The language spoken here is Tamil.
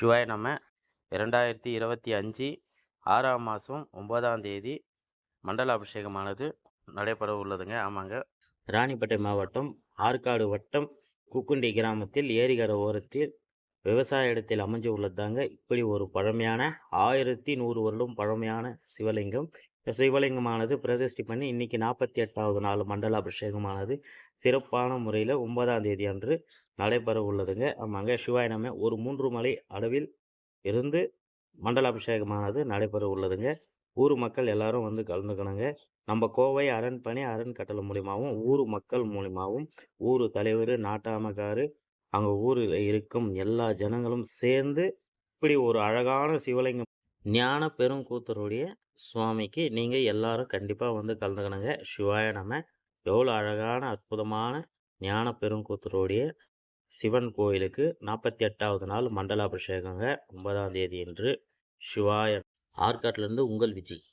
சிவாய நம்ம இரண்டாயிரத்தி இருபத்தி அஞ்சு ஆறாம் மாதம் ஒன்பதாம் தேதி மண்டல அபிஷேகமானது நடைபெற உள்ளதுங்க. ஆமாங்க. ராணிப்பேட்டை மாவட்டம் ஆற்காடு வட்டம் குக்குண்டி கிராமத்தில் ஏரிகர ஓரத்தில் விவசாய இடத்தில் அமைஞ்சு உள்ளதாங்க இப்படி ஒரு பழமையான ஆயிரத்தி நூறு வருடம் பழமையான சிவலிங்கம் இந்த சிவலிங்கமானது பிரதிஷ்டி பண்ணி இன்னைக்கு நாற்பத்தி எட்டாவது நாள் மண்டல அபிஷேகமானது சிறப்பான முறையில் ஒன்பதாம் தேதி அன்று நடைபெற உள்ளதுங்க ஆமாங்க. சிவாய நம்ம ஒரு மூன்று மலை அளவில் இருந்து மண்டல அபிஷேகமானது நடைபெற உள்ளதுங்க ஊர் மக்கள் எல்லாரும் வந்து கலந்துக்கணுங்க. நம்ம கோவை அரண்பணி அறன்கட்டளை மூலியமாகவும் ஊர் மக்கள் மூலியமாகவும் ஊர் தலைவர் நாட்டாமக்காரு அங்கே ஊரில் இருக்கும் எல்லா ஜனங்களும் சேர்ந்து இப்படி ஒரு அழகான சிவலிங்கம் ஞான பெருங்கூத்தருடைய சுவாமிக்கு நீங்கள் எல்லாரும் கண்டிப்பாக வந்து கலந்துக்கணுங்க. சிவாய நம்ம எவ்வளோ அழகான அற்புதமான ஞான பெருங்கூத்தருடைய சிவன் கோயிலுக்கு நாற்பத்தி எட்டாவது நாள் மண்டலாபிஷேகங்க. ஒன்பதாம் தேதி என்று சிவாய ஆற்காட்டிலேருந்து உங்கள் விஜய்.